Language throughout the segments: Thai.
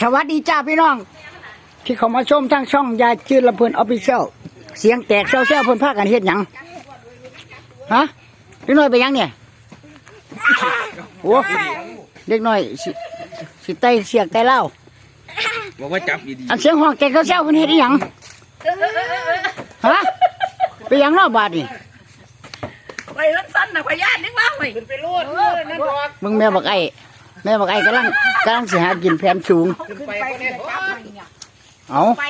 สวัสดีจ้าพี่น้อง ที่เขามาชมทั้งช่องยายจืดลำเพลินออฟฟิเชียลเสียงแตกเซลเซลเพิ่นพากันเฮ็ดหยังฮะเด็กน้อยไปยังเนี่ยโอ้เด็กน้อยสิสิไตเสียกไตเล่าบอกว่าจับดีอันเสียงห้องแตกเซลเซลเพิ่นเฮ็ดอีหยังฮะไปหยังเนอกบาดนี่ไปรถสั้นนะพยานนึกว่าไปไปรูดนั่นบอกมึงแม่บอกไอ้แม่บอกไอ้กำลัง กำลังสิหากินแผนสูงไปก็ได้จับเอาไป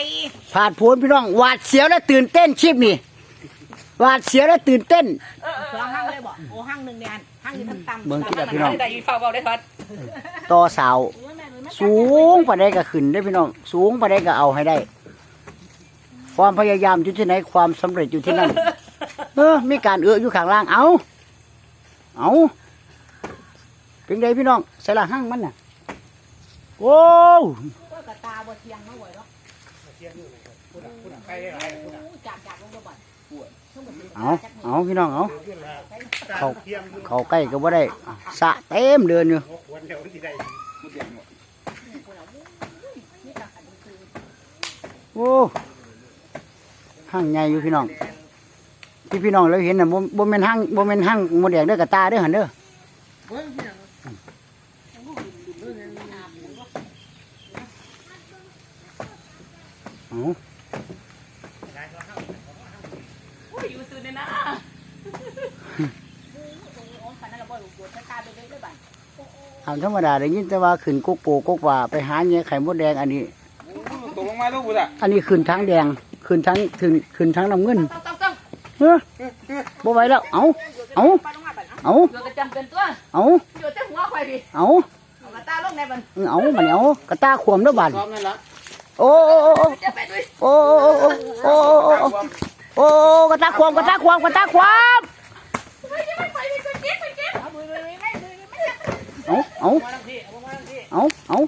ผาดโผนพี่น้องหวาดเสียวและตื่นเต้นชิปนี่หวาดเสียวและตื่นเต้น สองห้างเลยบอกโอ้ห้างหนึ่งแดนห้างนี้ทั้งต่ำเมืองที่แบบพี่น้อง ได้ยินฟังเบาได้ทัดต่อสาว สูงปานใดก็ขึ้นได้อพี่น้อง สูงปานใดก็เอาให้ได้ ความพยายามอยู่ที่ไหนความสำเร็จอยู่ที่นั่นเออมีการเอื้ออยู่ข้างล่างเอาเอาเป็นไงพี่น้องใส่ละห้างมันน่ะ โอ้ก็กระตาบดเทียงมาไหวหรอกจับจับลงไปบ่อยเอาเอาพี่น้องเอาเขาเขาใกล้ก็บ่ได้สระเต็มเดินอยู่โอ้ห้างใหญ่อยู่พี่น้องที่พี่น้องเราเห็นน่ะบ่บ่แม่นห้างบ่แม่นห้างโมเดลเด้อกระตาเด้อหั่นเด้อ เอาโอ้ยอยู่ซื่อเนี่ยนะโอ้ยขันนั่นเราบ่อยอยู่กระตาไปเลยด้วยบ่อยเอาธรรมดาได้ยินแต่ว่าขึ้นกกโปกกว่าไปหาเงี้ยไข่มดแดงอันนี้ๆตกลงมาลูกบุตรอันนี้ขึ้นทั้งแดงขึ้นทั้งขึ้นขึ้นทั้งน้ำเงินต้องต้องต้องเฮ้อบ่ไหวแล้ว เอาเอาไปลงมาบ่อยนะเอาอยู่กระจำเป็นตัวเอาอยู่แต่หัวควายพี่เอาเอากระตาลงในบันเอามันเอากระตาขวมแล้วบาดซ้อมนั่นละ โอ้โอ้โอ้โอ้จะไปด้วยโอ้โอ้โอ้โอ้โอ้โอ้โอ้กระตาขวมกระตาขวมกระตาขวมเฮ้ยจะไม่ไปพี่คนเก็บไปเก็บเอามือเลยไม่เลยไม่เอาเอาเอาเอาเอา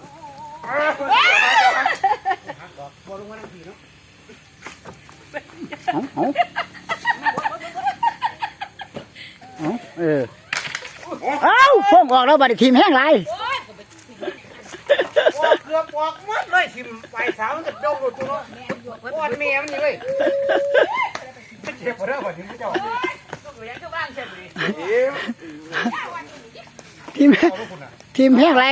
เอาเอาเออเอาฟงออกแล้วบัดนี้ทีมแห้งไรเกือบออกหมดเลยทิมไปสาวมันก็ดงหลุดตัวเนาะปอดเมียมันนี่เลยเจ็บปวดเรื่องแบบนี้พี่เจ้ายังก็บ้างใช่ไหมทีมทีมแห้งไร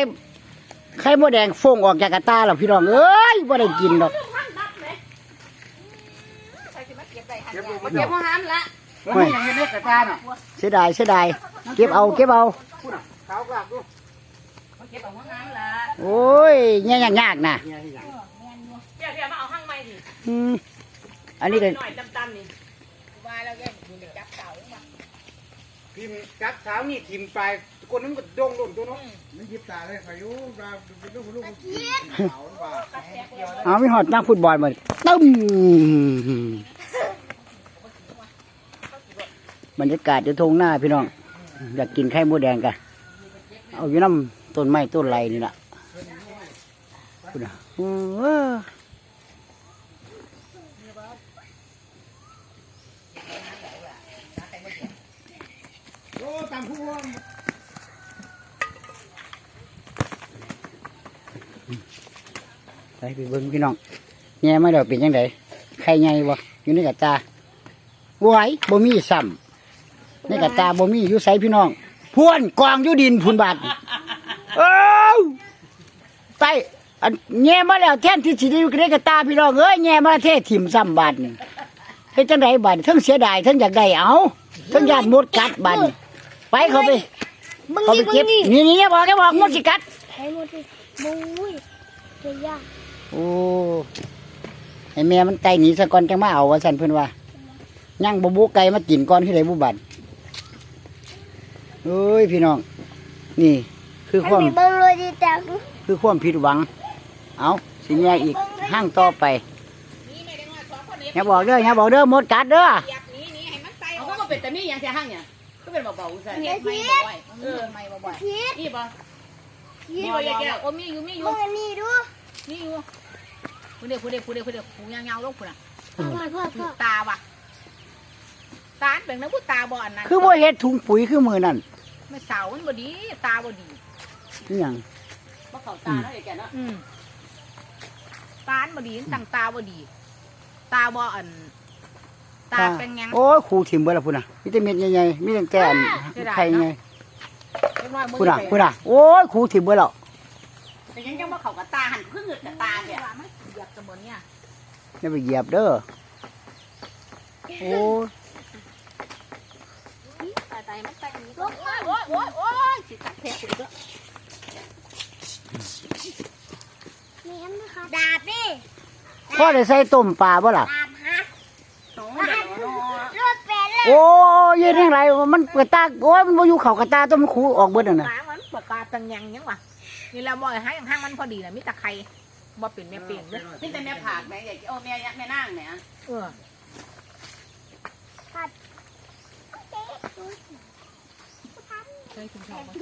ไข่มดแดงฟงออกจากกระตาหรอพี่น้องเอ้ยบ่ได้กินดอกเก็บห้องน้ำละมันยังเล็กกระตาน่ะเสียดายเสียดายเก็บเอาเก็บเอาพูดน่ะขาวกลากดู เก็บห้องน้ำละโอ้ยยากยากๆนะเดี๋ยวเดี๋ยวมาเอาห้างใหม่ดิอืมอันนี้ก็หน่อยจำๆนี่ว่าแล้วแกจับเก่ามาทิมจับสาวนี่ทิมไปคนนั้นก็ดงหลุดตัวเนาะมันยิบตาเลยขายุราเป็นลูกลูกขาวว่าเอาไม่หอดนักฟุตบอลมาตึ้มบรรยากาศจะทงหน้าพี่น้องอยากกินไข่มดแดงกันเอาอยู่น้ำ ต้นไม้ต้นไรนี่แหละคุณน่ะเออโอ้ตามผู้ว่าไปไปเบิ้งพี่น้องแง่มาเดี๋ยวเป็นยังไงไข่ไงบ่อยู่ในกระตาไหวบ่มีซ้ำในกระตาบ่มีอยู่ใสพี่น้องพวนกองอยู่ดินพุนบาท เอ้าไตอันแง่มาแล้วแทนที่สิได้อยู่ในกระตาพี่น้องเอ้ยแง่มาเทถิ่มซ้ำบาทนี่เฮ็ดจังไดบาดนี้ทั้งเสียดายทั้งอยากได้เอาทั้งญาติมดกัดบาดนี้ไปเขาไปมึงเขานี่ไปมึงเก็บนี่นี่นี่บอกแกบอกมดสิกัดให้หมดเลยบุ้ยเจียากโอ้ให้แม่มันไก่หนีซะก่อนจังมาเอาว่าสันเพิ่นว่าย่างบบุไก่มากินก่อนที่ไรบุบันเอ้ยพี่น้อง นี่ คือความให้มีเบิ้งเลยดีจังคือความผิดหวัง เอาสิแยกอีกห้างต่อไปอย่าบอกเด้ออย่าบอกเด้อหมดกัดเด้อเอาก็เป็นแต่นี่ยังจะห้างเนี่ยก็เป็นเบาๆใส่เฮ็ดพีชเออไม่บ่อยพีชนี่ป่ะพีนี่ชบ่ยายแก้วโอ้มีอยู่มีอยู่มึงอันนี้ดูมีอยู่คุณเด็กคุณเด็กคุณเด็กคุณเด็กหูยาวๆลงคุณอะพ่อพ่อพ่อตาว่ะตาเป็นนักพูดตาบ่อนนะคือบ่เฮ็ดถุงปุ๋ยคือมือนั่นไม่เสามันบ่ดีตาบ่ดี นี่หยังบ่เข้าตาแล้วไอ้แกเนาะอืมตาบ่ดีตั้งตาบ่ดี ตาบ่อัน ตาเป็นหยัง โอ้ยครูถิ่มเบิดละพุ่นน่ะมีแต่เม็ดใหญ่ๆมีแต่แต่อันเสียดายนะไข่ไงเล็กน้อยมือพุ่นน่ะไปพุ่นน่ะโอ้ยครูถิ่มเบิดแล้วแต่ยังจังบ่เข้ากับตาหันคือเงือกกับตาเนี่ยเหยียบเสมอเนี่ยอย่าไปเหยียบเด้อโอ้ยตายตายมันตายอย่างนี้โอ้ยโอ้ยโอ้ยโอ้ยสิกัดเพชรอีกแล้ว มีอันนะคะดาบดิพ่อได้ใส่ต้มปลาบ่ล่ะ ดาบฮะโอ้ยเดี๋ยวเนาะรถเป็นเลยโอ้ยเย็นแห่งไรมันเปิดตาโอ้ยมันบ่อยู่เขากระตาต้มนคูออกเบิดน่ะนะหมามันปากกาตังยังยังวะนี่เราบ่อยให้ห้างมันพอดีนะมีแต่ไข่บ่เป็นแม่เปลี่ยนเด้อนี่แต่แม่ผากแม่ใหญ่โอ้แม่ยักษ์แม่นั่งเนี่ยเออเคยกินข้าวบ่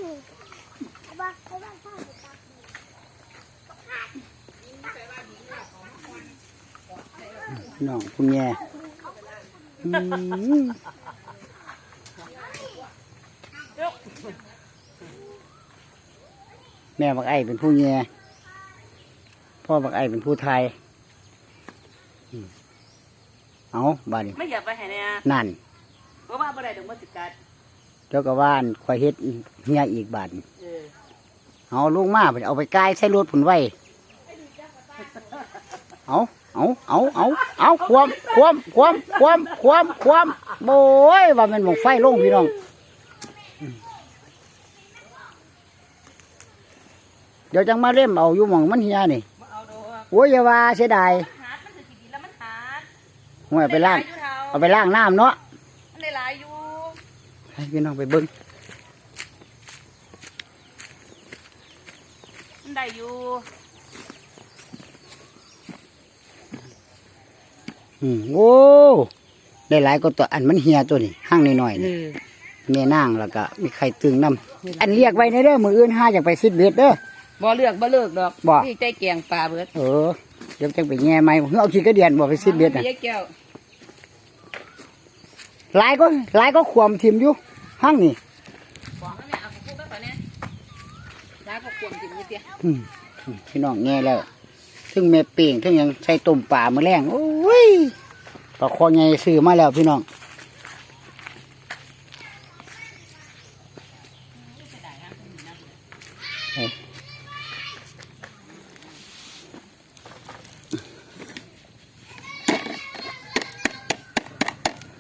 เอาบ้าเอาบ้าข้าวไปตาก น้องคุณแย่อืมแม่บักไอเป็นผู้แย่พ่อบักไอเป็นผู้ไทยอืมเอาบาดนี้ไม่อยากไปไหนเนี่ยนั่นเพราะว่าบ่ได้ดอกมันสิกัดเจ้าก็ว่านควายเฮ็ดเฮียอีกบาดนี้เออเอาลูกมาไปเอาไปกายใส่รถผุนไว้ เอาเอาเอาเอาเอาความความความความความความโอ้ยว่ามันหมองไฟลงพี่น้องเดี๋ยวจังมาเล่มเอาอยู่หมองมันเฮียนี่โอ้ยอย่าว่าเสียดายหาดมันสิกินแล้วมันหาดห่วยไปล้าง เอาไปล้างน้ำเนาะได้หลายอยู่ให้พี่น้องไปเบิ้งได้อยู่ อืมโอ้ได้หลายก็ตัวอันมันเฮียตัวนี้ห้างน้อยๆนี่แม่นางแล้วก็มีไข่ตึงน้ำอันเรียกไว้ในเด้อมืออื่นห้าอยากไปซิดเบ็ดเด้อบ่เลือกบ่เลือกดอกบ่นี่ใจแกงปลาเบิดเออเดี๋ยวจังไปแง่ไหมเฮ้ยเอาขี้กระเดียนบอกไปซิดเบ็ดน่ะยายแก้วหลายก็หลายก็ขวมทิมอยู่ห้างนี่บอกให้แม่เอาของพูดไปก่อนเนี่ยร้านก็ควรกินนิดเดียวอืมอืมพี่น้องแง่แล้ว ถึงแม่เป่งถึงยังใส่ต้มปลามือแรงโอ้ยปลาคอใหญ่ซื้อมาแล้วพี่น้อง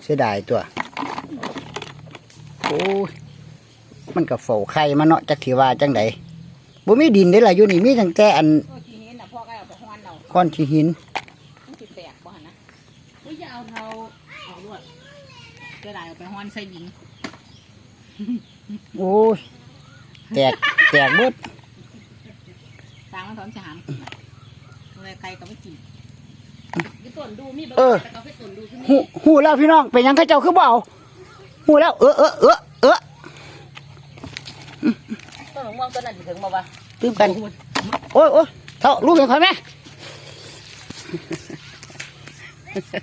เสียดายตัว โอ้ย มันก็เฝ้าไข่มาเนาะจักสิว่าจังไดบ่มีดินเด้ล่ะอยู่นี่มีตั้งแต่อัน ก้อนที่หินมันสิแตกบ่หั่นนะอุ้ยอย่าเอาเท่าเอาลวดจะได้เอาไปฮ้อนใส่บิงโอ้ยแตกแตกเบิดตางมันถอนสิหามเลยไก่ก็ไม่กินยี่ต้นดูมีบ่เออแต่ก็ไปต้นดูที่นี่หูหูแล้วพี่น้องเป็นหยังเขาเจ้าคือบ่เอาหูแล้วเออเออเออเออต้นมะม่วงต้นนั้นสิถึงบ่วะ ตื่มกัน โอ้ยโอ้ยเท่าลูกเห็นเขาไหม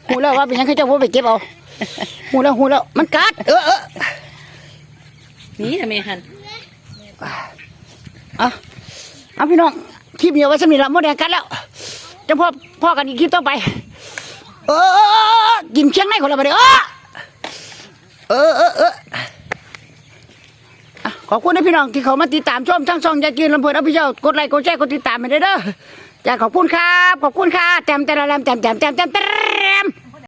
หูแล้วว่าเป็นยังเขาเจ้าบ่ไปเก็บเอาหูแล้วหูแล้วมันกัดเออเออนี่ทำไมหันอาเอาพี่น้องคลิปนี้เอาไว้สำนีละมดแดงกัดแล้วจะพ่อพ่อกันอีกคลิปต่อไป เออเออเออกินเชียงในคนละประเดี๋ยเออเออเอออะขอบคุณนะพี่น้องที่เขามาติดตามชมช่างช่องยากินลำเพลินอภิเจ้ากดไลค์กดแชร์กดติดตามไปเด้อเด้อ จ้าขอบคุณครับ ขอบคุณค่ะแจมแจมแจมแจมแจมแจมแต้ม